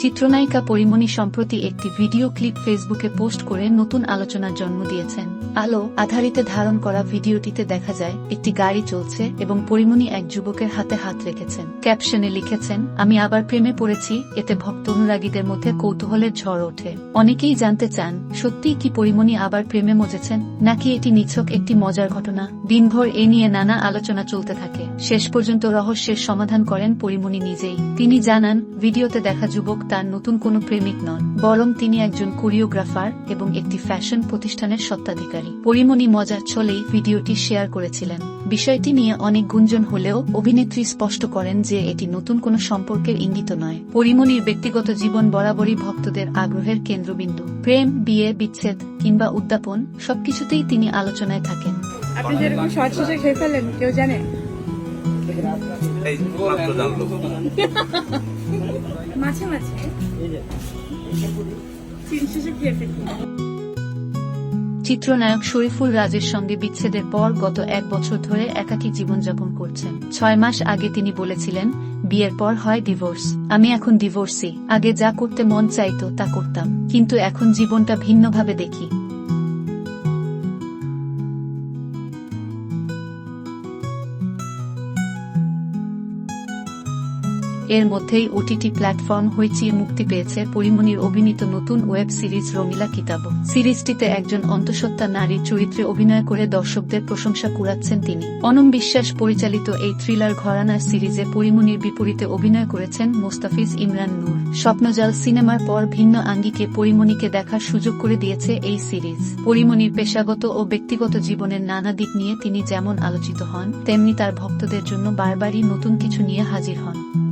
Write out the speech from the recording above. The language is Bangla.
চিত্রনায়িকা পরিমণি সম্প্রতি একটি ভিডিও ক্লিপ ফেসবুকে পোস্ট করে নতুন আলোচনার জন্ম দিয়েছেন। আলো আধারিতে ধারণ করা ভিডিওটিতে দেখা যায়, একটি গাড়ি চলছে এবং পরিমণি এক যুবকের হাতে হাত রেখেছেন। ক্যাপশনে লিখেছেন, আমি আবার প্রেমে পড়েছি, এতে ভক্ত অনুরাগীদের মধ্যে কৌতূহলের ঝড় ওঠে। অনেকেই জানতে চান সত্যি কি পরিমণি আবার প্রেমে মজেছেন, নাকি এটি নিছক একটি মজার ঘটনা? দিনভর এ নিয়ে নানা আলোচনা চলতে থাকে। শেষ পর্যন্ত রহস্যের সমাধান করেন পরিমণি নিজেই। তিনি জানান, ভিডিওতে দেখা যুবক তার নতুন কোনো প্রেমিক নন, বরং তিনি একজন কোরিওগ্রাফার এবং একটি ফ্যাশন প্রতিষ্ঠানের সত্ত্বাধিকারী পরিমণি মজার ছলেই ভিডিওটি শেয়ার করেছিলেন। বিষয়টি নিয়ে অনেক গুঞ্জন হলেও অভিনেত্রী স্পষ্ট করেন যে এটি নতুন কোনো সম্পর্কের ইঙ্গিত নয়। পরিমণির ব্যক্তিগত জীবন বরাবরই ভক্তদের আগ্রহের কেন্দ্রবিন্দু। প্রেম, বিয়ে, বিচ্ছেদ কিংবা উদ্যাপন সবকিছুতেই তিনি আলোচনায় থাকেন। আপনি যেরকম শেষে খেয়ে ফেলেন, কেউ জানে? এই মাত্র জানলো। মাঝে মাঝে চিত্রনায়ক শরীফুল রাজের সঙ্গে বিচ্ছেদের পর গত এক বছর ধরে একাকী জীবনযাপন করছেন। ছয় মাস আগে তিনি বলেছিলেন বিয়ের পর হয় ডিভোর্স আমি এখন ডিভোর্সি আগে যা করতে মন চাইতো তা করতাম। কিন্তু এখন জীবনটা ভিন্নভাবে দেখি। এর মধ্যেই ওটিটি প্ল্যাটফর্ম হইচিয়ে মুক্তি পেয়েছে পরিমণির অভিনীত নতুন ওয়েব সিরিজ রমিলা কিতাব। সিরিজটিতে একজন অন্তঃসত্ত্বা নারীর চরিত্রে অভিনয় করে দর্শকদের প্রশংসা কুড়াচ্ছেন তিনি। অনম বিশ্বাস পরিচালিত এই থ্রিলার ঘরানার সিরিজে পরিমণির বিপরীতে অভিনয় করেছেন মোস্তাফিজ ইমরান নূর। স্বপ্নজাল সিনেমার পর ভিন্ন আঙ্গিকে পরিমণিকে দেখার সুযোগ করে দিয়েছে এই সিরিজ। পরিমণির পেশাগত ও ব্যক্তিগত জীবনের নানা দিক নিয়ে তিনি যেমন আলোচিত হন, তেমনি তার ভক্তদের জন্য বারবারই নতুন কিছু নিয়ে হাজির হন।